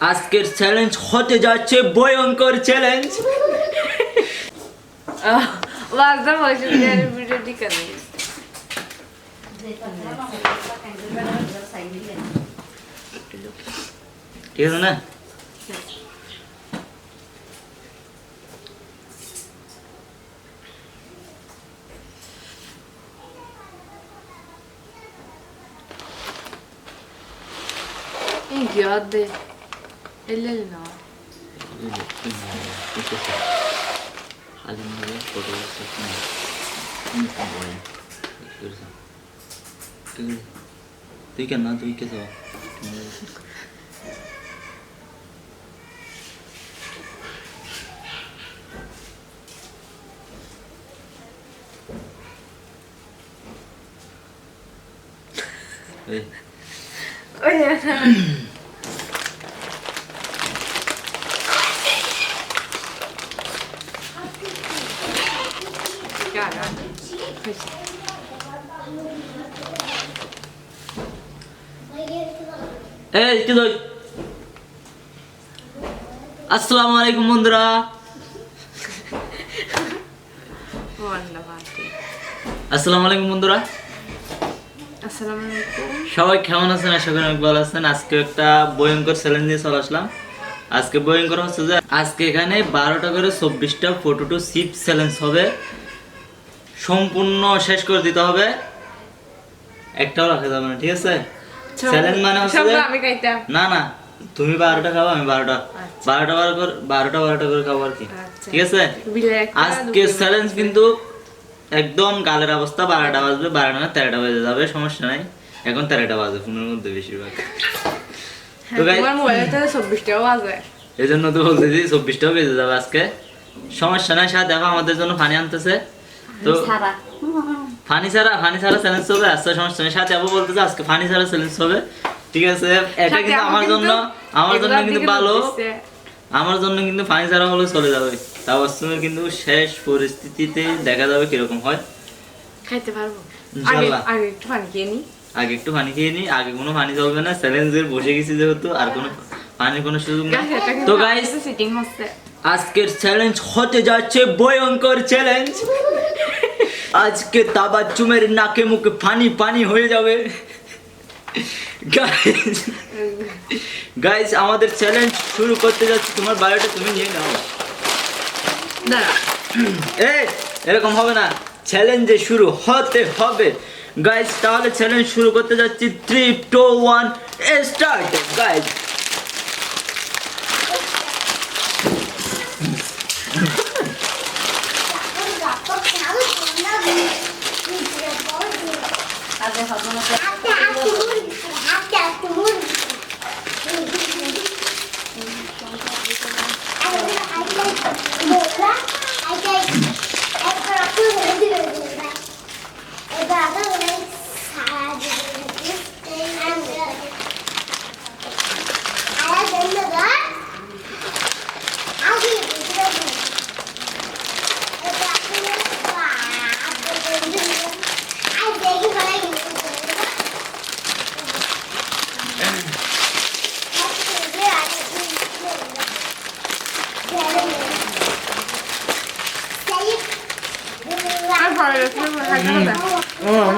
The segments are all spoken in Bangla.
আজকের চ্যালেঞ্জ হতে যাচ্ছে ভয়ঙ্কর চ্যালেঞ্জ ঠিক আছে না? 일일 나와. 이게 어떻게 할인물에 보도 썼으면 이거 뭐예요? 그래서 이걸 되게 나도 이렇게 해서 왜? 왜? এই কি দই আসসালামু আলাইকুম বন্ধুরা। আসসালামু আলাইকুম বন্ধুরা. সবাই কেমন আছেন? আশা করি অনেক ভালো আছেন। আজকে একটা ভয়ঙ্কর চ্যালেঞ্জ নিয়ে চলে আসলাম। আজকে ভয়ঙ্কর হচ্ছে যে আজকে এখানে বারোটা করে চব্বিশটা ফটো টু সিপ চ্যালেঞ্জ হবে। সম্পূর্ণ শেষ করে দিতে হবে। একটাও রাখা যাবে না ঠিক আছে? চ্যালেঞ্জ মানে হচ্ছে না না তুমি বারোটা খাব আমি বারোটা। আচ্ছা। বারোটা বারো করে বারোটা বারোটা করে খাব আর কি। আচ্ছা। ঠিক আছে? আজকে চ্যালেঞ্জ কিন্তু একদম গালের অবস্থা বারোটা বাজবে বারোটা না তেরোটা বেজে যাবে সমস্যা নাই। এখন তেরোটা বাজে ফোনের মধ্যে বেশিরভাগ। হ্যাঁ, তো এই জন্য তো বলতেছি চব্বিশটাও বেজে যাবে আজকে। সমস্যা নাই সাথে দেখো আমাদের জন্য ফানি আনতেছে। তো ফানি ছাড়া ফানি ছাড়া চ্যালেঞ্জ হবে সমস্যা নেই সাথে আবু বলতেছে আজকে ফানি ছাড়া চ্যালেঞ্জ হবে। ঠিক আছে এটা কিন্তু আমার জন্য আমার জন্য কিন্তু ভালো। আমার জন্য কিন্তু ফানি ছাড়া হলে চলে যাবে। কিন্তু শেষ পরিস্থিতিতে দেখা যাবে কীরকম হয়। খাইতে পারব। ইনশাআল্লাহ। আগে একটু পানি খেয়ে নি। আগে একটু পানি খেয়ে নি আগে কোনো পানি চলবে না চ্যালেঞ্জের বসে গেছি যেহেতু আর কোনো পানির কোনো সুযোগ নেই। তো গাইস আজকের চ্যালেঞ্জ হতে যাচ্ছে ভয়ঙ্কর চ্যালেঞ্জ আজকে তাবাচ্চুমের নাকে মুখে পানি পানি হয়ে যাবে। গাইস আমাদের চ্যালেঞ্জ শুরু করতে যাচ্ছি। তোমার বায়োটা তুমি নিয়ে নাও। দাঁড়া। এ এরকম হবে না। চ্যালেঞ্জে শুরু হতে হবে। গাইস তাহলে চ্যালেঞ্জ শুরু করতে যাচ্ছি। Three two one start guys até a turma até a turma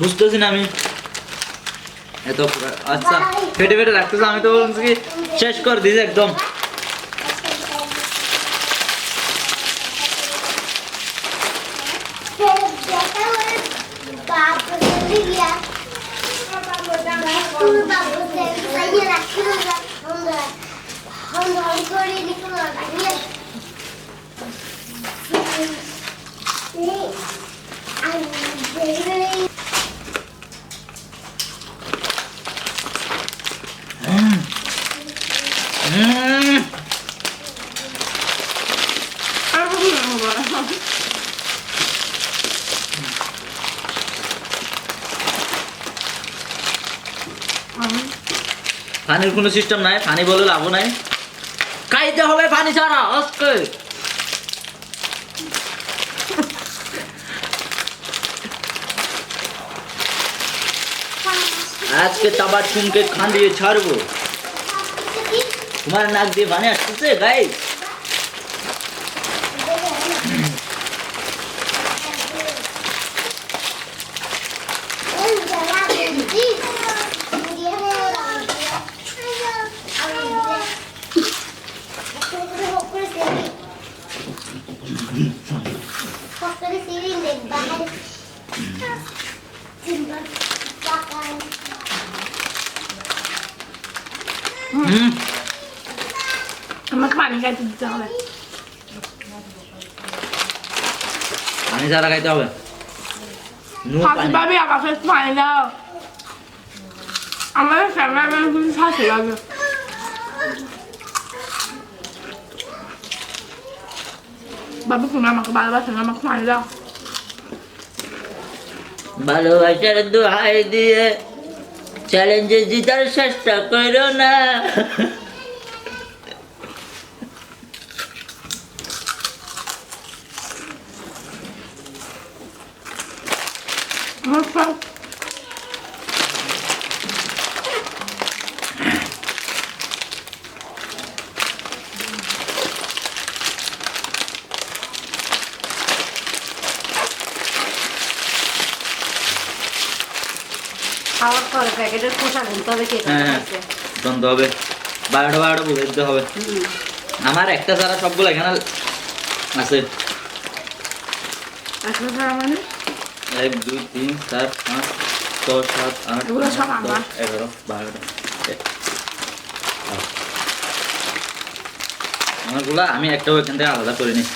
বুঝতেছি না আমি এত আচ্ছা ফেটে ফেটে রাখতেছে আমি তো বলছি কি শেষ কর দিস একদম করে পানির কোনো সিস্টেম নাই, পানি বলে লাভ নাই। খাইতে হবে পানি ছাড়া, আজকে। আজকে তাবার চুমকে খাঁদিয়ে ছাড়বো। তোমার নাক দিয়ে পানি আসতেছে গাই আমাকে পানি খাইতে দিতে হবে। পানি ছাড়া খাইতে হবে? পাবি আমাকে পানি দাও। আমার ক্যামেরা কিন্তু হাসি লাগে বাবু তুমি আমাকে ভালোবাসেন আমাকে পানি দাও। ভালোবাসার দোহাই দিয়ে চ্যালেঞ্জে জিতার চেষ্টা করো না আমার সব খাওয়ার পরে প্যাকেটের খোসা গুনতে হবে কে হ্যাঁ হ্যাঁ হবে। বারোটা বারোটা বুঝে দিতে হবে। আমার একটা ছাড়া সবগুলো এখানে আছে। ছাড়া মানে? এক দুই তিন চার পাঁচ ছয় সাত আট। দশ, এগারো বারোটা। আমারগুলা আমি একটাও এখান থেকে আলাদা করে নিই।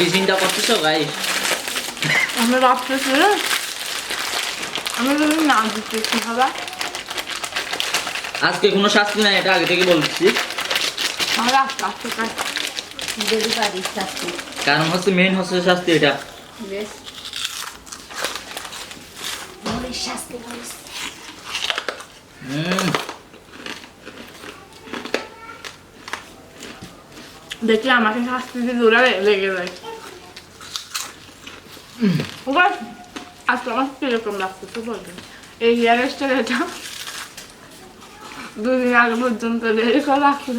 কি চিন্তা করতেছো গাই আমি ভাবতেছি আমি যদি না দিতে কি হবে? আজকে কোনো শাস্তি নাই এটা আগে থেকে বলছি তাহলে আস্তে আস্তে যদি পারিস শাস্তি। কারণ হচ্ছে মেন হচ্ছে শাস্তি এটা। বেশ হুম। দেখি আমাকে শাস্তি দিয়ে দূরে লেগে যায়। ওবার আজকে আমার কীরকম লাগতেছে বলবেন এই হেয়ার স্টাইল এটা দুদিন আগে পর্যন্ত রেডি করে রাখছিল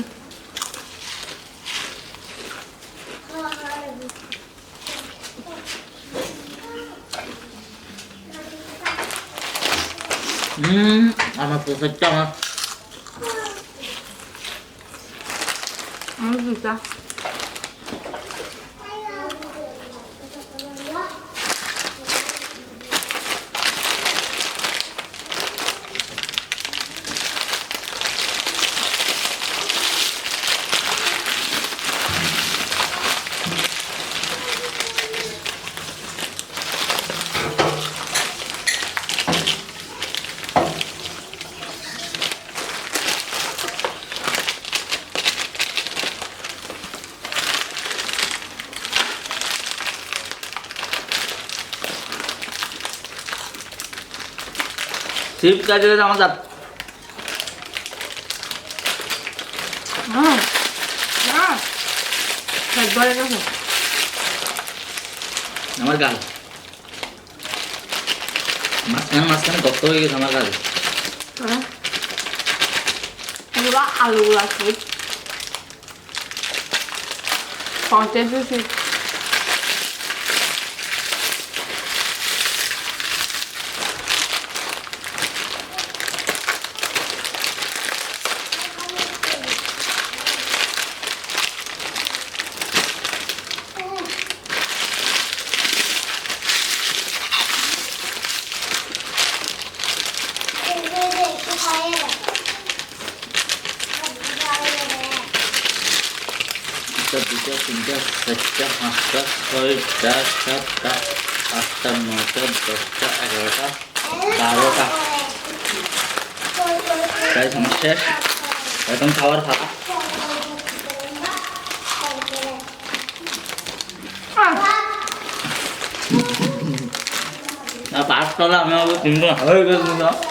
হুম আমার প্রসাদটা আমার আমার দুটা শিব কাজে আমার দাঁত হ্যাঁ। হ্যাঁ একবারে গেছে আমার গাল। মাঝখানে মাঝখানে গপ্ত হয়ে গেছে আমার হ্যাঁ। এগুলো আলুগুলো আছে পঞ্চাশ বেশি একটা দুটা তিনটা চারটা পাঁচটা ছয়টা সাতটা আটটা নয়টা দশটা এগারোটা বারোটা প্রায় আমার শেষ এখন খাবার ফাঁকা না পাঁচ তলা আমি আবার তিনটা হয়ে গেছে না আর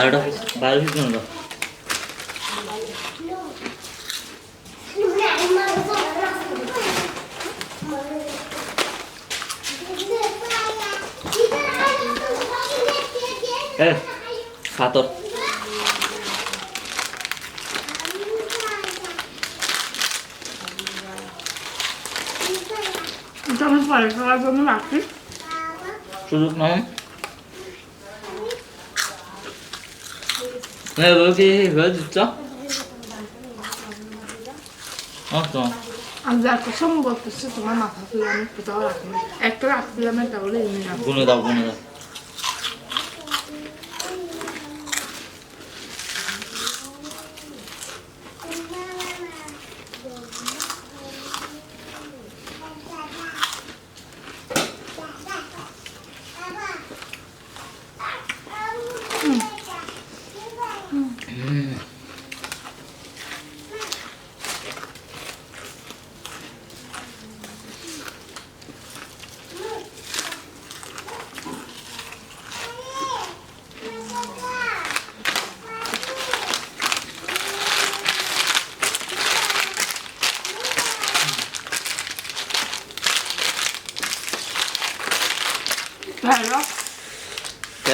বারোটা বারো পিস নেবো হ্যাঁ খাতর এটা আমি পরে খাওয়ার জন্য রাখি সুযোগ নাও হ্যাঁ বলছি হয়ে দিচ্ছ আচ্ছা আমি যার কথা আমি বলতেছি তোমার মাথা তুলে আমি কোথাও রাখিনি একটা রাখছিলাম একটা বলে এমনি না গুনে দাও গুনে দাও ভালো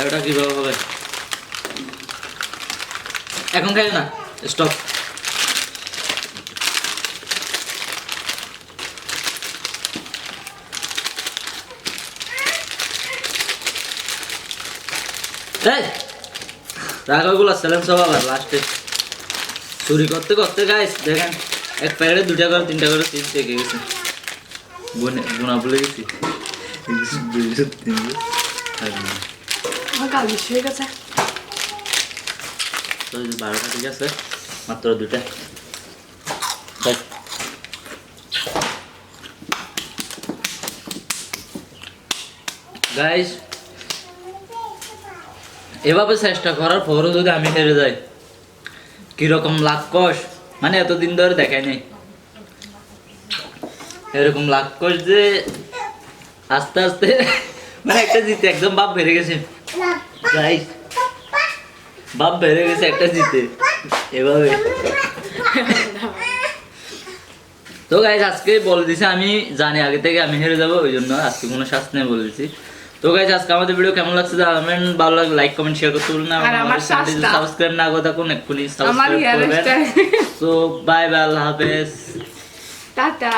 তেরোটা কীভাবে হবে? এখন খাই না? স্টপ রাখাগুলো চ্যালেঞ্জ সব আবার লাস্টে চুরি করতে করতে গাইস দেখেন এক প্যাকেটে দুটা করে তিনটা করে চিপস দেখে গেছে। গুনা ভুলে গেছি। বারোটা ঠিক আছে? মাত্র দুটা। গাইস এভাবে চেষ্টা করার পরও যদি আমি হেরে যাই, কীরকম লাভ কষ মানে এতদিন ধরে দেখাই নেই। এরকম লাভ কষ যে আস্তে আস্তে মানে একটা জিতে একদম বাপ বেড়ে গেছে। গাইস বাপ বেড়ে গেছে একটা জিতে। এভাবে। তো গাইজ আজকে বলে দিছে আমি জানি আগে থেকে আমি হেরে যাব ওই জন্য আজকে কোনো শাস্তি নেই বলে দিছি। তো গাইজ আজকে আমাদের ভিডিও কেমন লাগছে জানাবেন। ভালো লাগলে লাইক কমেন্ট শেয়ার করতে ভুলবেন না। আমার। সাবস্ক্রাইব না করে থাকুন এক্ষুনি সাবস্ক্রাইব করবেন। বাই বাই আল্লাহ হাফেজ। টাটা।